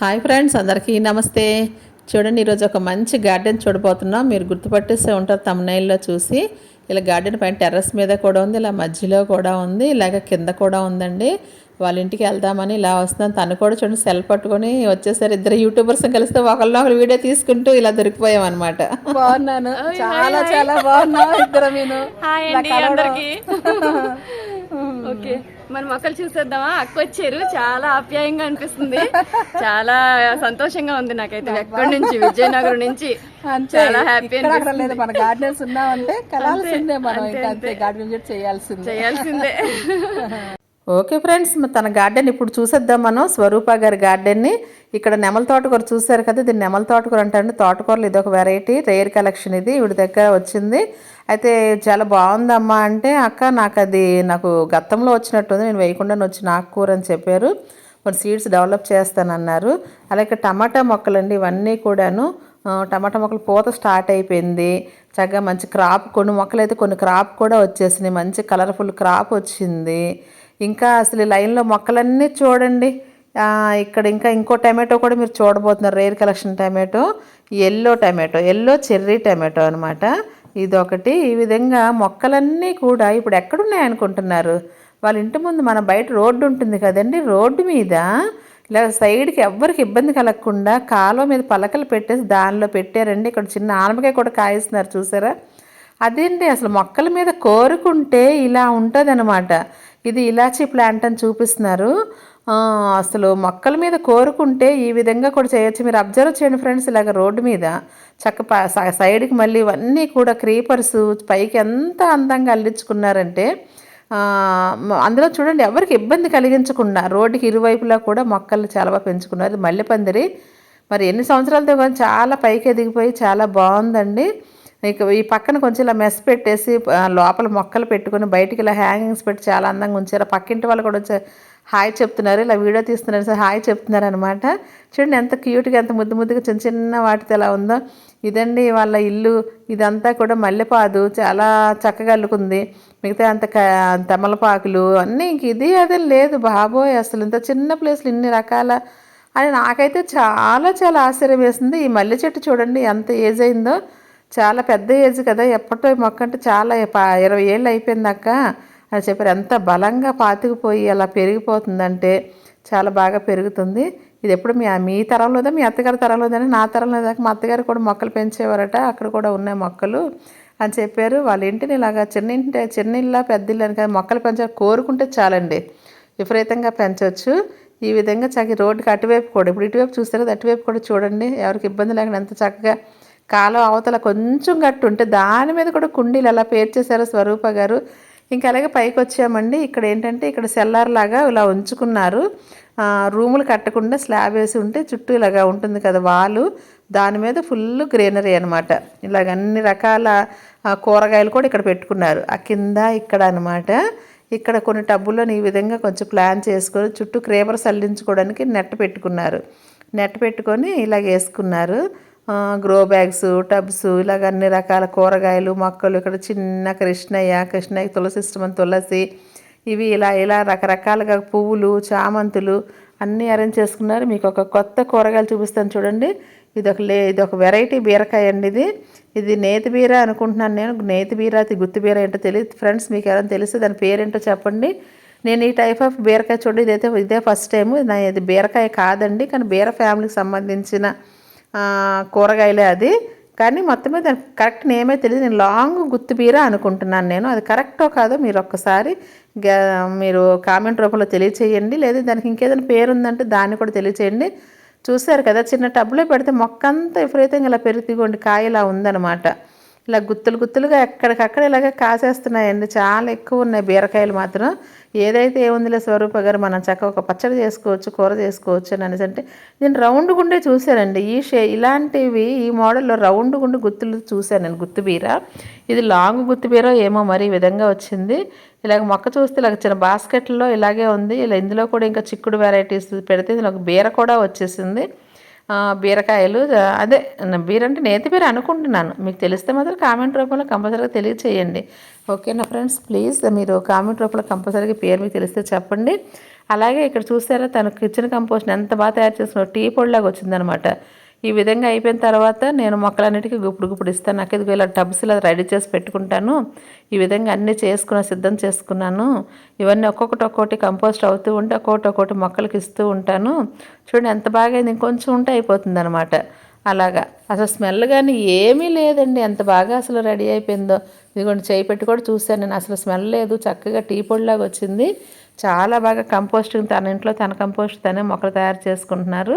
Hi friends అందరికీ నమస్తే. చూడండి ఈరోజు ఒక మంచి గార్డెన్ చూడబోతున్నాం. మీరు గుర్తుపట్టేస్తే ఉంటారు తమ్నైల్లో చూసి. ఇలా గార్డెన్ పైన టెర్రస్ మీద కూడా ఉంది ఇలా మధ్యలో కూడా ఉంది ఇలాగ కింద కూడా ఉందండి. వాళ్ళ ఇంటికి వెళ్దామని ఇలా వస్తున్నాం. తను కూడా చూడండి సెల్ పట్టుకొని వచ్చేసరి. ఇద్దరు యూట్యూబర్స్ కలిస్తే ఒకళ్ళు ఒకరు వీడియో తీసుకుంటూ ఇలా దొరికిపోయాం అనమాట బాగున్నాను. చాలా చాలా బాగున్నావు ఇద్దరు నేను ఓకే. మన మొక్కలు చూసేద్దామా? అక్క వచ్చారు. చాలా ఆప్యాయంగా అనిపిస్తుంది. చాలా సంతోషంగా ఉంది నాకైతే. ఎక్కడి నుంచి? విజయనగరం నుంచి. చాలా హ్యాపీ లేదు. మన గార్డెన్స్ ఉన్నామంటే కలాల్సిందే మనం. ఇంకా అంతే. గార్డెన్ విజిట్ చేయాల్సిందే. చేయాల్సిందే. ఓకే ఫ్రెండ్స్ తన గార్డెన్ ఇప్పుడు చూసేద్దాం మనం. స్వరూప గారి గార్డెన్ని ఇక్కడ నెమల తోటకూర చూసారు కదా ఇది నెమల తోటకూర అంటారండి తోటకూరలు ఇది ఒక వెరైటీ రేర్ కలెక్షన్ ఇది. వీడి దగ్గర వచ్చింది. అయితే చాలా బాగుందమ్మా అంటే అక్క నాకు అది నాకు గతంలో వచ్చినట్టుంది నేను వేయకుండానే వచ్చి నాకు కూర అని చెప్పారు. కొన్ని సీడ్స్ డెవలప్ చేస్తానన్నారు. అలాగే టమాటా మొక్కలండి ఇవన్నీ కూడాను. టమాటా మొక్కలు పూత స్టార్ట్ అయిపోయింది. చక్కగా మంచి క్రాప్ కొన్ని మొక్కలు అయితే కొన్ని క్రాప్ కూడా వచ్చేసినాయి. మంచి కలర్ఫుల్ క్రాప్ వచ్చింది. ఇంకా అసలు లైన్లో మొక్కలన్నీ చూడండి. ఇక్కడ ఇంకా ఇంకో టమాటో కూడా మీరు చూడబోతున్నారు. Rare collection tomato yellow tomato yellow cherry tomato అనమాట ఇదొకటి. ఈ విధంగా మొక్కలన్నీ కూడా ఇప్పుడు ఎక్కడున్నాయి అనుకుంటున్నారు? వాళ్ళ ఇంటి ముందు మన బయట రోడ్డు ఉంటుంది కదండి. రోడ్డు మీద ఇలా సైడ్కి ఎవ్వరికి ఇబ్బంది కలగకుండా కాలువ మీద పలకలు పెట్టేసి దానిలో పెట్టారండి. ఇక్కడ చిన్న ఆనపకాయ కూడా కాయిస్తున్నారు. చూసారా? అదేంటి అసలు మొక్కల మీద కోరుకుంటే ఇలా ఉంటుంది ఇది ఇలాచీ ప్లాంట్ అని చూపిస్తున్నారు. అసలు మొక్కల మీద కోరుకుంటే ఈ విధంగా కూడా చేయొచ్చు. మీరు అబ్జర్వ్ చేయండి ఫ్రెండ్స్ ఇలాగ రోడ్డు మీద. చక్క సైడ్కి మళ్ళీ ఇవన్నీ కూడా క్రీపర్స్ పైకి ఎంత అందంగా అల్లించుకున్నారంటే అందులో చూడండి ఎవరికి ఇబ్బంది కలిగించకుండా రోడ్డుకి ఇరువైపులా కూడా మొక్కలు చాలా బాగా పెంచుకున్నారు. మల్లెపందిరి మరి ఎన్ని సంవత్సరాలతో కానీ చాలా పైకి ఎదిగిపోయి చాలా బాగుందండి. ఇక ఈ పక్కన కొంచెం ఇలా మెస్ పెట్టేసి లోపల మొక్కలు పెట్టుకొని బయటికి ఇలా హ్యాంగింగ్స్ పెట్టి చాలా అందంగా ఉంచారు. పక్కింటి వాళ్ళు కూడా వచ్చి హాయ్ చెప్తున్నారు ఇలా వీడియో తీస్తున్నారు సార్ హాయ్ చెప్తున్నారు అనమాట చూడండి ఎంత క్యూట్గా ఎంత ముద్దు ముద్దుగా చిన్న చిన్న వాటితో ఎలా ఉందో. ఇదండి వాళ్ళ ఇల్లు ఇదంతా కూడా మల్లెపాదు చాలా చక్కగా అల్లుకుంది. మిగతా అంత క తమలపాకులు అన్నీ ఇంక ఇది అదే లేదు బాబోయ్ అసలు. ఇంత చిన్న ప్లేస్లు ఇన్ని రకాల అని నాకైతే చాలా చాలా ఆశ్చర్యం వేసింది. ఈ మల్లె చెట్టు చూడండి ఎంత ఏజ్ అయిందో. చాలా పెద్ద ఏజ్ కదా ఎప్పటో మొక్క అంటే చాలా ఇరవై ఏళ్ళు అయిపోయిందాక అని చెప్పారు. ఎంత బలంగా పాతుకుపోయి అలా పెరిగిపోతుందంటే చాలా బాగా పెరుగుతుంది. ఇది ఎప్పుడు మీ మీ తరంలోదా మీ అత్తగారి తరంలోదని? నా తరంలో దాకా మా అత్తగారు కూడా మొక్కలు పెంచేవారట. అక్కడ కూడా ఉన్నాయి మొక్కలు అని చెప్పారు. వాళ్ళ ఇంటిని ఇలాగా చిన్న ఇంటి చిన్న ఇల్లా పెద్ద ఇల్లు అని కానీ మొక్కలు పెంచాలి కోరుకుంటే చాలండి. విపరీతంగా పెంచవచ్చు. ఈ విధంగా చక్కగా రోడ్డుకి అటువైపు కూడా ఇప్పుడు ఇటువైపు చూస్తారు కదా అటువైపు కూడా చూడండి. ఎవరికి ఇబ్బంది లేకుండా ఎంత చక్కగా కాలం అవతల కొంచెం గట్టు ఉంటే దాని మీద కూడా కుండీలు అలా పేర్చేశారు స్వరూప గారు. ఇంకా అలాగే పైకి వచ్చామండి. ఇక్కడ ఏంటంటే ఇక్కడ సెల్లార్ లాగా ఇలా ఉంచుకున్నారు. రూములు కట్టకుండా స్లాబ్ వేసి ఉంటే చుట్టూ ఇలాగా ఉంటుంది కదా వాలు. దాని మీద ఫుల్ గ్రీనరీ అనమాట ఇలాగ అన్ని రకాల కూరగాయలు కూడా ఇక్కడ పెట్టుకున్నారు. ఆ కింద ఇక్కడ అనమాట ఇక్కడ కొన్ని టబ్బుల్లో ఈ విధంగా కొంచెం ప్లాన్ చేసుకొని చుట్టూ క్రేపర్ సల్లించుకోవడానికి నెట్ పెట్టుకున్నారు. నెట్ పెట్టుకొని ఇలాగ వేసుకున్నారు. గ్రో బ్యాగ్స్ టబ్స్ ఇలాగ అన్ని రకాల కూరగాయలు మొక్కలు ఇక్కడ చిన్న కృష్ణయ్య కృష్ణయ్య తులసి ఇష్టమని తులసి ఇవి ఇలా ఇలా రకరకాలుగా పువ్వులు చామంతులు అన్నీ అరేంజ్ చేసుకున్నారు. మీకు ఒక కొత్త కూరగాయలు చూపిస్తాను చూడండి. ఇది ఒక లే ఇది ఒక వెరైటీ బీరకాయ అండి ఇది. ఇది నేతి బీర అనుకుంటున్నాను నేను. నేతి బీర అది గుత్తి బీర ఏంటో తెలియదు ఫ్రెండ్స్ మీకు ఎవరైనా తెలిస్తే దాని పేరేంటో చెప్పండి. నేను ఈ టైప్ ఆఫ్ బీరకాయ చూడండి. ఇదైతే ఇదే ఫస్ట్ టైం నా ఇది బీరకాయ కాదండి కానీ బీర ఫ్యామిలీకి సంబంధించిన కూరగాయలే అది. కానీ మొత్తం మీద కరెక్ట్ నేమే తెలియదు నేను లాంగ్ గుత్తి బీర అనుకుంటున్నాను నేను. అది కరెక్టో కాదో మీరు ఒక్కసారి గ- మీరు కామెంట్ రూపంలో తెలియచేయండి. లేదా దానికి ఇంకేదైనా పేరు ఉందంటే దాన్ని కూడా తెలియచేయండి. చూశారు కదా చిన్న టబ్లో పెడితే మొక్క అంతా విపరీతంగా ఇలా పెరిగిగోండి కాయ ఇలా ఉందన్నమాట. ఇలా గుత్తులు గుత్తులుగా ఎక్కడికక్కడ ఇలాగ కాసేస్తున్నాయండి. చాలా ఎక్కువ ఉన్నాయి బీరకాయలు మాత్రం. ఏదైతే ఏముందిలే స్వరూప గారు మనం చక్కగా ఒక పచ్చడి చేసుకోవచ్చు కూర చేసుకోవచ్చు అని అనేసి అంటే నేను రౌండ్ గుండే చూశానండి. ఈ షే ఇలాంటివి ఈ మోడల్లో రౌండ్ గుండు గుత్తులు చూశాను నేను గుత్తి బీర. ఇది లాంగ్ గుత్తి బీర ఏమో మరి ఈ విధంగా వచ్చింది. ఇలాగ మొక్క చూస్తే ఇలాగ చిన్న బాస్కెట్లో ఇలాగే ఉంది. ఇలా ఇందులో కూడా ఇంకా చిక్కుడు వెరైటీస్ పెడితే ఇందులో ఒక బీర కూడా వచ్చేసింది. బీరకాయలు అదే బీర అంటే నేతి బీర అనుకుంటున్నాను. మీకు తెలిస్తే మాత్రం కామెంట్ రూపంలో కంపల్సరీగా తెలియచేయండి. ఓకేనా ఫ్రెండ్స్? ప్లీజ్ మీరు కామెంట్ రూపంలో కంపల్సరీగా పేరు మీకు తెలిస్తే చెప్పండి. అలాగే ఇక్కడ చూసారా తను కిచెన్ కంపోస్ట్ ఎంత బాగా తయారు చేసిన టీ పొడిలాగా వచ్చిందనమాట ఈ విధంగా అయిపోయిన తర్వాత నేను మొక్కలన్నిటికీ గుప్పుడు గుప్పుడు ఇస్తాను. నాకు ఇదిగో ఇలా టబ్స్ ఇలా రెడీ చేసి పెట్టుకుంటాను. ఈ విధంగా అన్నీ చేసుకున్న సిద్ధం చేసుకున్నాను. ఇవన్నీ ఒక్కొక్కటి ఒక్కొక్కటి కంపోస్ట్ అవుతూ ఉంటే ఒక్కొక్కటి ఒక్కొక్కటి మొక్కలకి ఇస్తూ ఉంటాను. చూడండి ఎంత బాగా అయింది. ఇంకొంచెం ఉంటే అయిపోతుంది అనమాట అలాగా. అసలు స్మెల్ కానీ ఏమీ లేదండి. ఎంత బాగా అసలు రెడీ అయిపోయిందో. ఇదిగోండి చేయి పెట్టి కూడా చూశాను నేను. అసలు స్మెల్ లేదు. చక్కగా టీ పొడిలాగా వచ్చింది. చాలా బాగా కంపోస్టింగ్ తన ఇంట్లో తన కంపోస్ట్ తనే మొక్కలు తయారు చేసుకుంటున్నారు.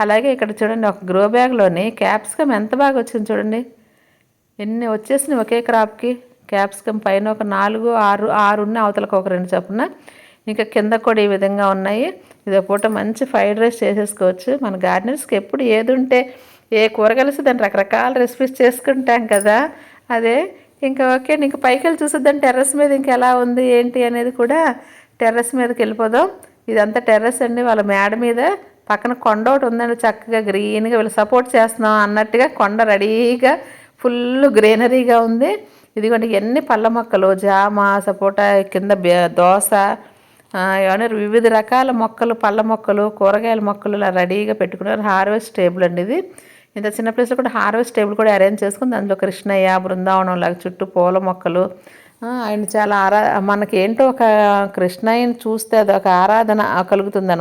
అలాగే ఇక్కడ చూడండి ఒక గ్రో బ్యాగ్లోని క్యాప్సికమ్ ఎంత బాగా వచ్చింది చూడండి. ఎన్ని వచ్చేసినాయి ఒకే క్రాప్కి క్యాప్సికమ్ పైన ఒక నాలుగు ఆరు ఆరు ఉన్నాయి అవతలకు ఒక రెండు చొప్పున. ఇంకా కింద కూడా ఈ విధంగా ఉన్నాయి. ఇది పూట మంచి ఫ్రైడ్ రైస్ చేసేసుకోవచ్చు. మన గార్డెనర్స్కి ఎప్పుడు ఏది ఉంటే ఏ కూరగాయలు దాన్ని రకరకాల రెసిపీస్ చేసుకుంటాం కదా. అదే ఇంకా ఓకే నీకు పైకి వెళ్ళి చూసేద్దాం టెర్రస్ మీద ఇంక ఎలా ఉంది ఏంటి అనేది కూడా టెర్రస్ మీదకి వెళ్ళిపోదాం. ఇదంతా టెర్రస్ అండి వాళ్ళ మేడ మీద. పక్కన కొండ ఒకటి ఉందండి చక్కగా గ్రీన్గా వీళ్ళు సపోర్ట్ చేస్తున్నాం అన్నట్టుగా కొండ రెడీగా ఫుల్ గ్రీనరీగా ఉంది. ఇదిగోండి ఎన్ని పళ్ళ మొక్కలు జామ సపోటా కింద దోశ దోస ఏమన్నా వివిధ రకాల మొక్కలు పళ్ళ మొక్కలు కూరగాయల మొక్కలు ఇలా రెడీగా పెట్టుకున్నారు. హార్వెస్ట్ టేబుల్ అండి ఇది. ఇంత చిన్న ప్లేస్లో కూడా హార్వెస్ట్ టేబుల్ కూడా అరేంజ్ చేసుకుని దాంట్లో కృష్ణయ్య బృందావనం లాగా చుట్టూ పూల మొక్కలు. ఆయన చాలా ఆరా మనకి ఏంటో ఒక కృష్ణయ్యని చూస్తే అది ఒక ఆరాధన కలుగుతుంది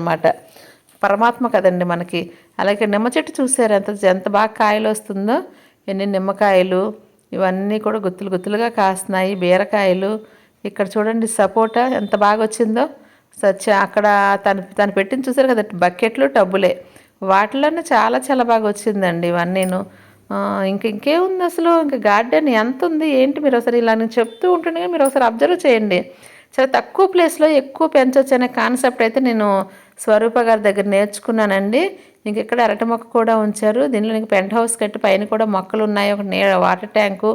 పరమాత్మ కదండి మనకి. అలాగే నిమ్మ చెట్టు చూసారు ఎంత ఎంత బాగా కాయలు వస్తుందో. ఎన్ని నిమ్మకాయలు ఇవన్నీ కూడా గుత్తులు గుత్తులుగా కాస్తున్నాయి. బీరకాయలు. ఇక్కడ చూడండి సపోటా ఎంత బాగా వచ్చిందో. సచ్చ అక్కడ తను తను పెట్టిన చూసారు కదా బకెట్లు టబ్బులే. వాటిలోనే చాలా చాలా బాగా వచ్చిందండి ఇవన్నీను. ఆ, ఇంక ఇంకేముంది అసలు? ఇంకా గార్డెన్ ఎంత ఉంది ఏంటి మీరు ఒకసారి ఇలా నేను చెప్తూ ఉంటుండగా మీరు ఒకసారి అబ్జర్వ్ చేయండి. చాలా తక్కువ ప్లేస్లో ఎక్కువ పెంచవచ్చు అనే కాన్సెప్ట్ అయితే నేను స్వరూప గారి దగ్గర నేర్చుకున్నానండి. ఇంక ఇక్కడ అరటి మొక్క కూడా ఉంచారు. దీనిలో ఇంక పెంట్ హౌస్ కట్టి పైన కూడా మొక్కలు ఉన్నాయి. ఒక నీ వాటర్ ట్యాంకు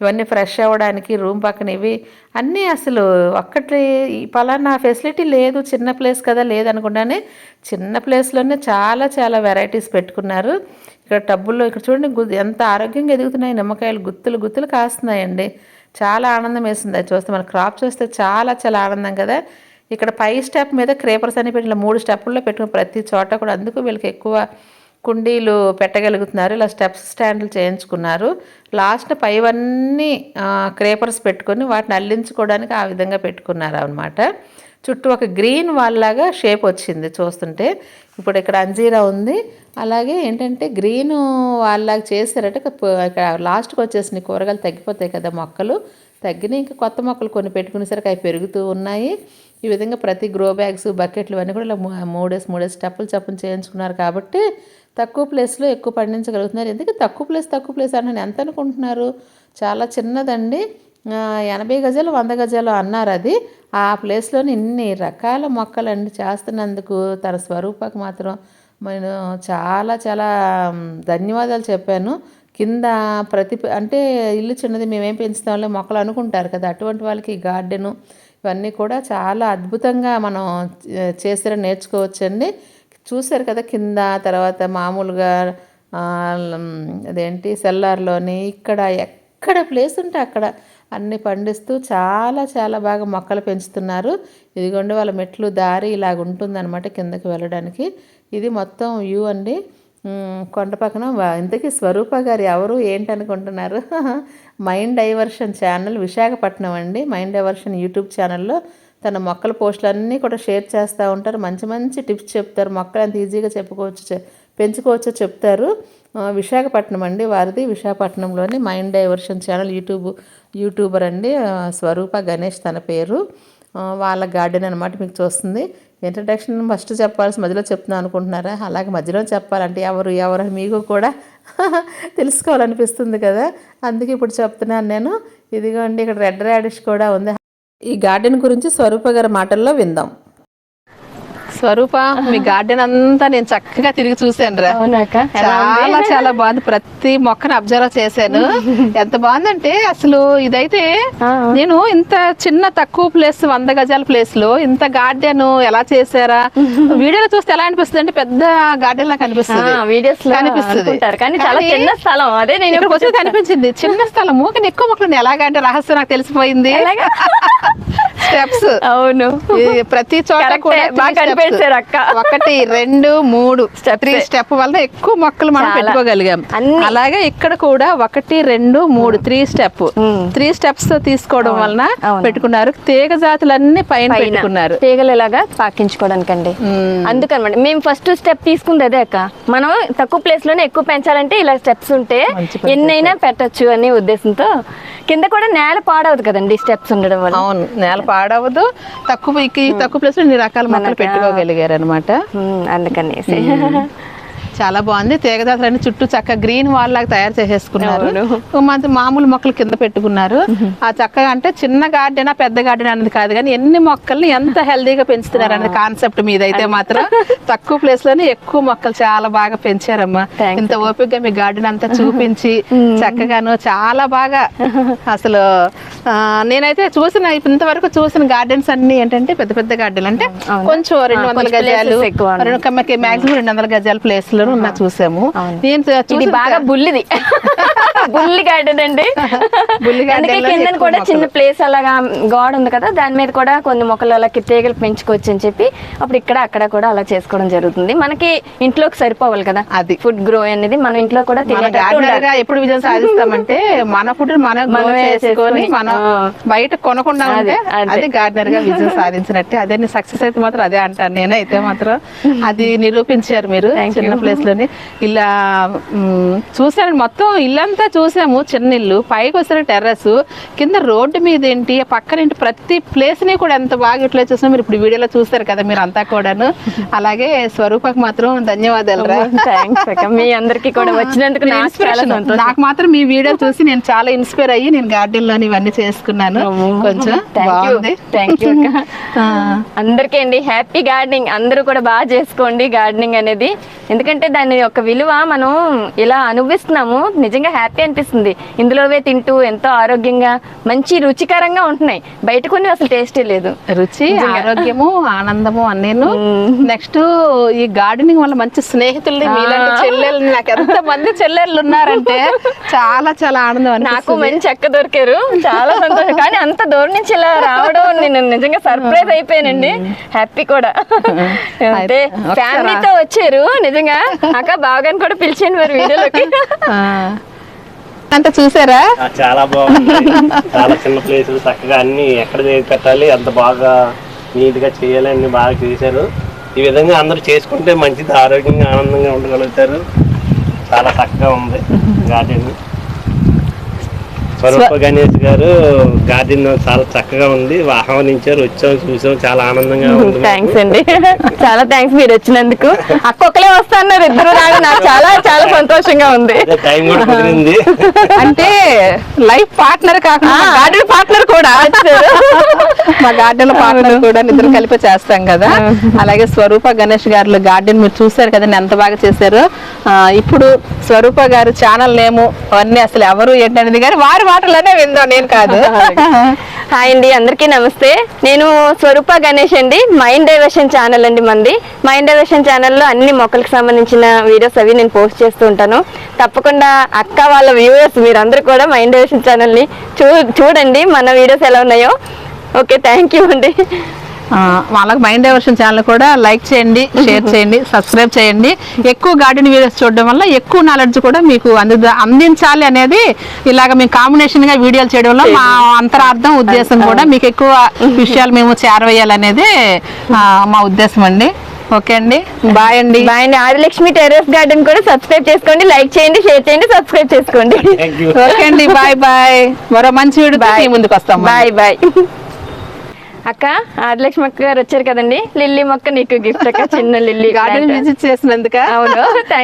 ఇవన్నీ ఫ్రెష్ అవ్వడానికి రూమ్ పక్కన ఇవి అన్నీ అసలు ఒక్కటి పలానా ఫెసిలిటీ లేదు. చిన్న ప్లేస్ కదా లేదనుకుండానే చిన్న ప్లేస్లోనే చాలా చాలా వెరైటీస్ పెట్టుకున్నారు. ఇక్కడ టబ్బుల్లో ఇక్కడ చూడండి ఎంత ఆరోగ్యంగా ఎదుగుతున్నాయి. నిమ్మకాయలు గుత్తులు గుత్తులు కాస్తున్నాయండి. చాలా ఆనందం వేసింది. అది చూస్తే మన క్రాప్ చూస్తే చాలా చాలా ఆనందం కదా. ఇక్కడ పై స్టెప్ మీద క్రేపర్స్ అని పెట్టిన మూడు స్టెప్పుల్లో పెట్టుకుని ప్రతి చోట కూడా అందుకు వీళ్ళకి ఎక్కువ కుండీలు పెట్టగలుగుతున్నారు. ఇలా స్టెప్స్ స్టాండ్లు చేయించుకున్నారు. లాస్ట్ పైవన్నీ క్రేపర్స్ పెట్టుకొని వాటిని అల్లించుకోవడానికి ఆ విధంగా పెట్టుకున్నారు అనమాట చుట్టూ ఒక గ్రీన్ వాల్ లాగా షేప్ వచ్చింది చూస్తుంటే. ఇప్పుడు ఇక్కడ అంజీరా ఉంది. అలాగే ఏంటంటే గ్రీన్ వాళ్ళలాగా చేశారట. ఇక్కడ లాస్ట్కి వచ్చేసిన కూరగాయలు తగ్గిపోతాయి కదా మొక్కలు. తగ్గిన ఇంకా కొత్త మొక్కలు కొన్ని పెట్టుకునేసరికి అవి పెరుగుతూ ఉన్నాయి. ఈ విధంగా ప్రతి గ్రో బ్యాగ్స్ బకెట్లు ఇవన్నీ కూడా ఇలా మూడేసి మూడేసి స్టెప్పులు చప్పులు చేయించుకున్నారు కాబట్టి తక్కువ ప్లేస్లో ఎక్కువ పండించగలుగుతున్నారు. ఎందుకు తక్కువ ప్లేస్ తక్కువ ప్లేస్ అంటే ఎంత అనుకుంటున్నారు? చాలా చిన్నదండి. ఎనభై గజాలు వంద గజాలు అన్నారు అది. ఆ ప్లేస్లోని ఇన్ని రకాల మొక్కలండి చేస్తున్నందుకు తన స్వరూపకు మాత్రం నేను చాలా చాలా ధన్యవాదాలు చెప్పాను. కింద ప్రతి అంటే ఇల్లు చిన్నది మేమేం పెంచుతాంలే మొక్కలు అనుకుంటారు కదా అటువంటి వాళ్ళకి గార్డెను ఇవన్నీ కూడా చాలా అద్భుతంగా మనం చేసిన నేర్చుకోవచ్చండి. చూశారు కదా కింద తర్వాత మామూలుగా అదేంటి సెల్లార్లోని ఇక్కడ ఎక్కడ ప్లేస్ ఉంటే అక్కడ అన్ని పండిస్తూ చాలా చాలా బాగా మొక్కలు పెంచుతున్నారు. ఇదిగోండి వాళ్ళ మెట్లు దారి ఇలాగ ఉంటుందన్నమాట కిందకి వెళ్ళడానికి. ఇది మొత్తం వ్యూ అండి. కొండ పక్కన ఇంతకీ స్వరూప గారు ఎవరు ఏంటి అనుకుంటున్నారు? మైండ్ డైవర్షన్ ఛానల్ విశాఖపట్నం అండి. మైండ్ డైవర్షన్ యూట్యూబ్ ఛానల్లో తన మొక్కల పోస్టులన్నీ కూడా షేర్ చేస్తూ ఉంటారు. మంచి మంచి టిప్స్ చెప్తారు. మొక్కలు అంత ఈజీగా చెప్పుకోవచ్చు పెంచుకోవచ్చో చెప్తారు. విశాఖపట్నం అండి వారిది. విశాఖపట్నంలోని mind diversion channel YouTube YouTuber అండి స్వరూప గణేష్ తన పేరు. వాళ్ళ గార్డెన్ అనమాట మీకు చూస్తుంది. ఇంట్రడక్షన్ ఫస్ట్ చెప్పాల్సి మధ్యలో చెప్తున్నాను అనుకుంటున్నారా? అలాగే మధ్యలో చెప్పాలంటే ఎవరు ఎవరు మీకు కూడా తెలుసుకోవాలనిపిస్తుంది కదా. అందుకే ఇప్పుడు చెప్తున్నాను నేను. ఇదిగోండి ఇక్కడ రెడ్ రాడిష్ కూడా ఉంది. ఈ గార్డెన్ గురించి స్వరూప గారి మాటల్లో విందాం. స్వరూప మీ గార్డెన్ అంతా నేను చక్కగా తిరిగి చూశాను రా. చాలా చాలా బాగుంది. ప్రతి మొక్కను అబ్జర్వ్ చేశాను. ఎంత బాగుందంటే అసలు ఇదైతే. నేను ఇంత చిన్న తక్కువ ప్లేస్ వంద గజాల ప్లేస్లో ఇంత గార్డెన్ ఎలా చేశారా? వీడియోలో చూస్తే ఎలా అనిపిస్తుంది అంటే పెద్ద గార్డెన్ లా కనిపిస్తుంది. వీడియోస్ కనిపిస్తుంది. కానీ చాలా చిన్న స్థలం. అదే నేను ఇక్కడికి వచ్చి కనిపించింది. చిన్న స్థలము కానీ ఎక్కువ మొక్కలు ఎలాగంటే రహస్యం నాకు తెలిసిపోయింది. స్టెప్స్ అవును. ప్రతి చోట. కూడా అక్క. ఒకటి రెండు మూడు. త్రీ స్టెప్ వల్ల ఎక్కువ మొక్కలు మనం. పెట్టుకోగలిగాం. అలాగే ఇక్కడ కూడా ఒకటి రెండు మూడు త్రీ స్టెప్ త్రీ స్టెప్స్తో తీసుకోవడం వలన. పెట్టుకున్నారు. తీగ జాతులన్నీ పైన పెట్టుకున్నారు. తీగలు ఇలాగా పాకించుకోవడానికండి. అందుకనమాట. మేము ఫస్ట్ స్టెప్ తీసుకుంది అదే అక్క. మనం తక్కువ ప్లేస్లోనే ఎక్కువ పెంచాలంటే ఇలా స్టెప్స్ ఉంటే ఎన్నైనా పెట్టొచ్చు అనే ఉద్దేశంతో. కింద కూడా నేల పాడవదు కదండి స్టెప్స్ ఉండడం వల్ల అవును. నేల పాడవదు తక్కువ ఈ తక్కువ ప్లేస్లో ఇన్ని రకాల మొక్కలు పెట్టుకోగలిగారు అనమాట అందుకనేసి. చాలా బాగుంది. తీగదాతలన్నీ చుట్టూ చక్క గ్రీన్ వాల్ లాగా తయారు చేసేసుకున్నారు. మంచి మామూలు మొక్కలు కింద పెట్టుకున్నారు. ఆ చక్కగా అంటే చిన్న గార్డెనా పెద్ద గార్డెన్ అనేది కాదు కానీ ఎన్ని మొక్కల్ని ఎంత హెల్దీగా పెంచుతున్నారు అనే కాన్సెప్ట్ మీద అయితే మాత్రం తక్కువ ప్లేస్లోనే ఎక్కువ మొక్కలు చాలా బాగా పెంచారమ్మా. ఇంత ఓపికగా మీ గార్డెన్ అంతా చూపించి చక్కగాను చాలా బాగా అసలు నేనైతే చూసిన ఇంతవరకు చూసిన గార్డెన్స్ అన్ని ఏంటంటే పెద్ద పెద్ద గార్డెన్. అంటే కొంచెం రెండు వందల గజాలు మాక్సిమం రెండు వందల గజాల ప్లేస్లో ఉన్న చూసాము నేను ఇది బాగా బుల్లిది బుల్లి గార్డెన్ అండి అందుకే కింద కూడా చిన్న. ప్లేస్ అలాగా గోడ ఉంది కదా దాని మీద కూడా కొన్ని మొక్కలు అలా తీగలు పెంచుకోవచ్చు అని చెప్పి అప్పుడు ఇక్కడ అక్కడ కూడా అలా చేసుకోవడం జరుగుతుంది మనకి ఇంట్లోకి సరిపోవాలి కదా అది. ఫుడ్ గ్రో అనేది మన ఇంట్లో కూడా ఎప్పుడు విజయం సాధిస్తామంటే మన ఫుడ్ మనం చేసుకొని మనం. బయట కొనకుండా అదే. గార్డెనర్గా విజయం సాధించినట్టే అదే సక్సెస్ అయితే మాత్రం అదే అంటాను నేనైతే మాత్రం అది నిరూపించారు మీరు చిన్న. ప్లేస్ లోని ఇలా చూసాను మొత్తం ఇల్లంతా చూసాము. చిన్న ఇల్లు. పైకి వస్తే టెర్రస్ కింద రోడ్డు మీద ఏంటి? పక్కన ఏంటి? ప్రతి ప్లేస్ని కూడా ఎంత బాగా ఇట్లా చూసినా మీరు ఇప్పుడు వీడియోలో చూస్తారు కదా మీరు అంతా కూడాను. అలాగే స్వరూపకు మాత్రం ధన్యవాదాలు రా. మీ అందరికి కూడా వచ్చినందుకు నాకు మాత్రం మీ వీడియో చూసి నేను చాలా ఇన్స్పైర్ అయ్యి నేను గార్డెన్లోని ఇవన్నీ చేసుకున్నాను. కొంచెం థ్యాంక్ యూ అందరికీ అండి. హ్యాపీ గార్డెనింగ్ అందరూ కూడా బాగా చేసుకోండి. గార్డెనింగ్ అనేది. ఎందుకంటే దాని యొక్క విలువ మనం ఇలా అనుభవిస్తున్నాము నిజంగా హ్యాపీ అనిపిస్తుంది. ఇందులోవే తింటూ ఎంతో ఆరోగ్యంగా మంచి రుచికరంగా ఉంటున్నాయి. బయట కొన్ని అసలు టేస్టే లేదు. రుచి ఆరోగ్యము ఆనందము అన్నీను. నెక్స్ట్ ఈ గార్డెనింగ్ వల్ల మంచి స్నేహితుల్ని మీలాంటి చెల్లెలు నాకు ఎంత మంది చెల్లెళ్ళు ఉన్నారంటే చాలా చాలా ఆనందం నాకు మంచి అక్క దొరికారు. చాలా సంతోషం. కానీ అంత దూరం నుంచి ఇలా రావడం నేను నిజంగా సర్ప్రైజ్ అయిపోయానండి. హ్యాపీ కూడా. అంటే ఫ్యామిలీతో వచ్చారు నిజంగా. అక్క బాగాని కూడా పిలిచాను మరి వీడియోలోకి. ఆ. అంటే చూసారా? చాలా బాగుంది. చాలా చిన్న ప్లేస్ చక్కగా అన్ని ఎక్కడ పెట్టాలి అంత బాగా నీట్గా చేయాలి అన్ని బాగా చేశారు. ఈ విధంగా అందరూ చేసుకుంటే మంచిది ఆరోగ్యంగా ఆనందంగా ఉండగలుగుతారు. చాలా చక్కగా ఉంది. గార్డెన్. స్వరూప గణేష్ గారు గార్డెన్ చాలా చక్కగా ఉంది. ఆహ్వానించారు వచ్చాం చూసాం చాలా ఆనందంగా ఉంది థ్యాంక్స్ అండి. చాలా థ్యాంక్స్ మీరు వచ్చినందుకు అక్క ఒక్కలే వస్తా అన్నారు ఇద్దరు రాగా నాకు చాలా చాలా సంతోషంగా ఉంది. టైం కూడా కుదిరింది. అంటే లైఫ్ పార్ట్నర్ కాకుండా గార్డెన్ పార్ట్నర్ కూడా. మా గార్డెన్ పార్ట్నర్ కూడా నిద్ర కలిపి చేస్తాం కదా. అలాగే స్వరూప గణేష్ గారు గార్డెన్ మీరు చూసారు కదా ఎంత బాగా చేశారు. ఇప్పుడు స్వరూప గారు ఛానల్ నేము అవన్నీ అసలు ఎవరు ఏంటనేది కానీ వారి మాటలనే విందాం నేను కాదు. హాయ్ అండి అందరికీ నమస్తే. నేను స్వరూప గణేష్ అండి మైండ్ డైవర్షన్ ఛానల్ అండి మంది. మైండ్ డైవర్షన్ ఛానల్లో అన్ని మొక్కలకు సంబంధించిన వీడియోస్ అవి నేను పోస్ట్ చేస్తూ ఉంటాను. తప్పకుండా అక్క వాళ్ళ వ్యూవర్స్ మీరందరూ కూడా మైండ్ డైవర్షన్ ఛానల్ని చూ చూడండి మన వీడియోస్ ఎలా ఉన్నాయో. ఓకే థ్యాంక్ యూ అండి. వాళ్ళకి మైండ్ డైవర్షన్ ఛానల్ కూడా లైక్ చేయండి షేర్ చేయండి సబ్స్క్రైబ్ చేయండి. ఎక్కువ గార్డెన్ వీడియోస్ చూడడం వల్ల ఎక్కువ నాలెడ్జ్ కూడా మీకు అంది అందించాలి అనేది ఇలాగ మేము కాంబినేషన్గా వీడియోలు చేయడం వల్ల మా అంతరార్థం ఉద్దేశం కూడా మీకు ఎక్కువ విషయాలు మేము చేరవేయాలనేది మా ఉద్దేశం అండి. ఓకే అండి. బాయ్ అండి. బాయ్ అండి. ఆదిలక్ష్మి టెర్రస్ గార్డెన్ కూడా సబ్స్క్రైబ్ చేసుకోండి లైక్ చేయండి షేర్ చేయండి సబ్స్క్రైబ్ చేసుకోండి. ఓకే అండి. Bye bye. మరో మంచి వీడియో ముందుకు వస్తాం. Bye bye. అక్క ఆదిలక్ష్మి అక్క గారు వచ్చారు కదండి. లిల్లీ మొక్క నీకు గిఫ్ట్ అక్క చిన్న లిల్లీ గార్డెన్. విజిట్ చేసినందుక? అవును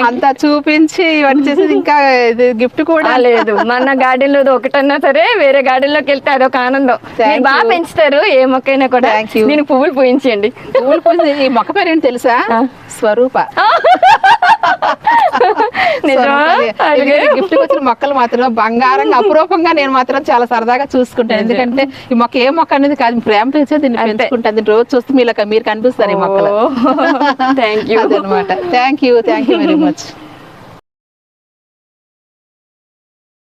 అంతా చూపించి ఇవన్నీ చేసేది ఇంకా ఇది గిఫ్ట్ కూడా? లేదు. మన గార్డెన్లో ఒకటన్నా సరే వేరే గార్డెన్లోకి వెళ్తే అదొక ఆనందం. మీరు బాగా. పెంచుతారు ఏ మొక్కైనా కూడా. Thank you. నేను పువ్వులు పూయించండి పూలు పూజ ఈ మొక్క పేరు ఏంటి తెలుసా స్వరూప. గిఫ్ట్ వచ్చిన మొక్కలు మాత్రం బంగారంగా అపురూపంగా నేను మాత్రం చాలా సరదాగా చూసుకుంటాను. ఎందుకంటే ఈ మొక్క ఏ మొక్క అనేది కాదు ప్రేమ పెంచే దీన్ని పెంచుకుంటాను రోజు చూస్తే మీలో మీరు కనిపిస్తారు ఈ మొక్కలు. థ్యాంక్ యూ అదనమాట thank you thank you very much